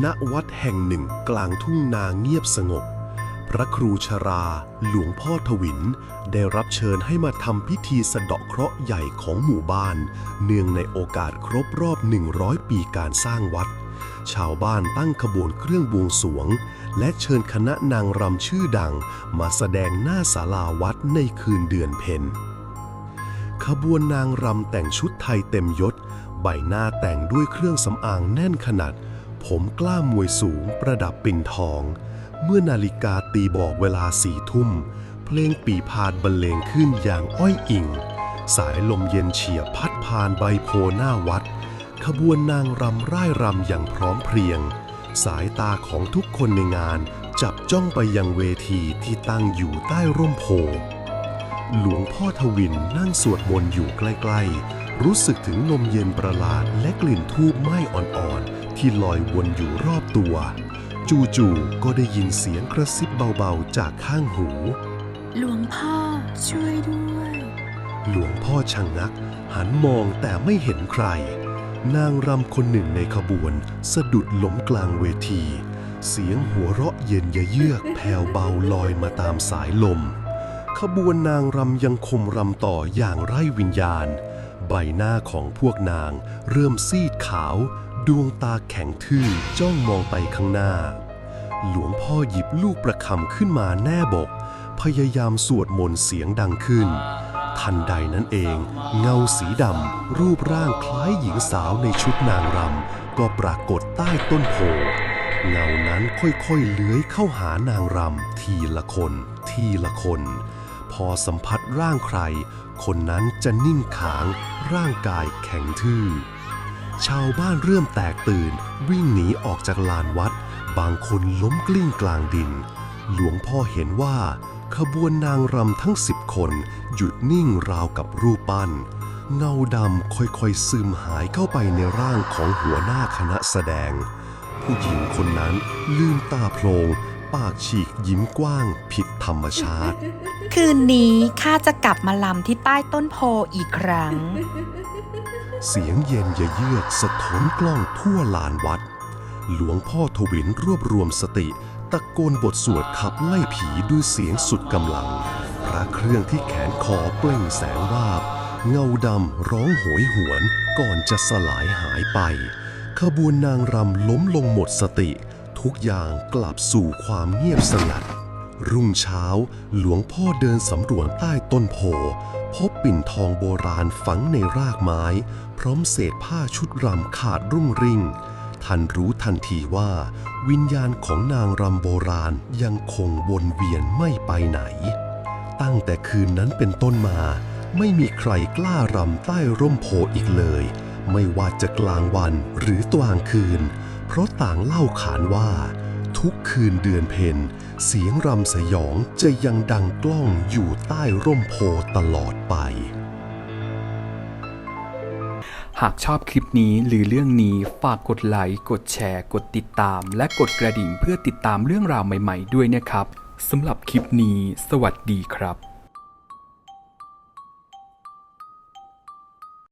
ณวัดแห่งหนึ่งกลางทุ่งนาเงียบสงบ พระครูชรา หลวงพ่อทวิน ได้รับเชิญให้มาทำพิธีสะเดาะเคราะห์ใหญ่ของหมู่บ้าน เนื่องในโอกาสครบรอบ 100 ปีการสร้างวัด ชาวบ้านตั้งขบวนเครื่องบวงสรวง และเชิญคณะนางรำชื่อดัง มาแสดงหน้าศาลาวัดในคืนเดือนเพ็ญขบวนนางรำแต่งชุดไทยเต็มยศ ใบหน้าแต่งด้วยเครื่องสำอางแน่นขนาด ผมกล้ามมวยสูงประดับปิ่นทอง เมื่อนาฬิกาตีบอกเวลาสี่ทุ่ม เพลงปีพาดบรรเลงขึ้นอย่างอ้อยอิง สายลมเย็นเฉียบพัดผ่านใบโพหน้าวัด ขบวนนางรำร่ายรำอย่างพร้อมเพรียง สายตาของทุกคนในงานจับจ้องไปยังเวทีที่ตั้งอยู่ใต้ร่มโพ หลวงพ่อทวินนั่งสวดมนต์อยู่ใกล้ ๆ รู้สึกถึงลมเย็นประหลาดและกลิ่นทูบไหม้อ่อนๆ ที่ลอยวนอยู่รอบตัว จู่ๆก็ได้ยินเสียงกระซิบเบาๆจากข้างหู หลวงพ่อช่วยด้วย หลวงพ่อชะงงัก หันมองแต่ไม่เห็นใคร นางรำคนหนึ่งในขบวน สะดุดล้มกลางเวที เสียงหัวเราะเย็นยะเยือกแผ่วเบาลอยมาตามสายลม ขบวนนางรำยังคงรำต่ออย่างไร้วิญญาณ ใบหน้าของพวกนางเริ่มซีดขาว ดวงตาแข็งทื่อจ้องมองไปข้างหน้า หลวงพ่อหยิบลูกประคำขึ้นมาแน่บก พยายามสวดมนต์เสียงดังขึ้น ทันใดนั้นเอง เงาสีดำรูปร่างคล้ายหญิงสาวในชุดนางรำก็ปรากฏใต้ต้นโพเงานั้นค่อยๆเลื้อยเข้าหานางรำทีละคน ทีละคน พอสัมผัสร่างใคร คนนั้นจะนิ่งขาง ร่างกายแข็งทื่อ ชาวบ้านเริ่มแตกตื่น วิ่งหนีออกจากลานวัด บางคนล้มกลิ้งกลางดิน หลวงพ่อเห็นว่า ขบวนนางรำทั้งสิบคน หยุดนิ่งราวกับรูปปั้น เงาดำค่อยๆซึมหายเข้าไปในร่างของหัวหน้าคณะแสดง ผู้หญิงคนนั้นลืมตาโพลง ปากฉีกยิ้มกว้างผิดธรรมชาติ คืนนี้ข้าจะกลับมาลำที่ใต้ต้นโพอีกครั้ง เสียงเย็นยะเยือกสะท้อนกล้องทั่วลานวัด หลวงพ่อทวินรวบรวมสติ ตะโกนบทสวดขับไล่ผีด้วยเสียงสุดกำลัง พระเครื่องที่แขนคอเปล่งแสงวาบ เงาดำร้องโหยหวนก่อนจะสลายหายไป ขบวนนางรำล้มลงหมดสติ ทุกอย่างกลับสู่ความเงียบสงัด รุ่งเช้าหลวงพ่อเดินสำรวจใต้ต้นโพพบปิ่นทองโบราณฝังในรากไม้ พร้อมเศษผ้าชุดรำขาดรุ่งริ่งท่านรู้ทันทีว่า วิญญาณของนางรำโบราณยังคงวนเวียนไม่ไปไหน ตั้งแต่คืนนั้นเป็นต้นมา ไม่มีใครกล้ารำใต้ร่มโพอีกเลย ไม่ว่าจะกลางวันหรือกลางคืน เพราะต่างเล่าขานว่า ทุกคืนเดือนเพ็ญเสียงรำสยองจะยังดังกล้องอยู่ใต้ร่มโพตลอดไป หากชอบคลิปนี้หรือเรื่องนี้ฝากกดไลค์กดแชร์ กดติดตาม และกดกระดิ่งเพื่อติดตามเรื่องราวใหม่ ๆ ด้วยนะครับสำหรับคลิปนี้ สวัสดีครับ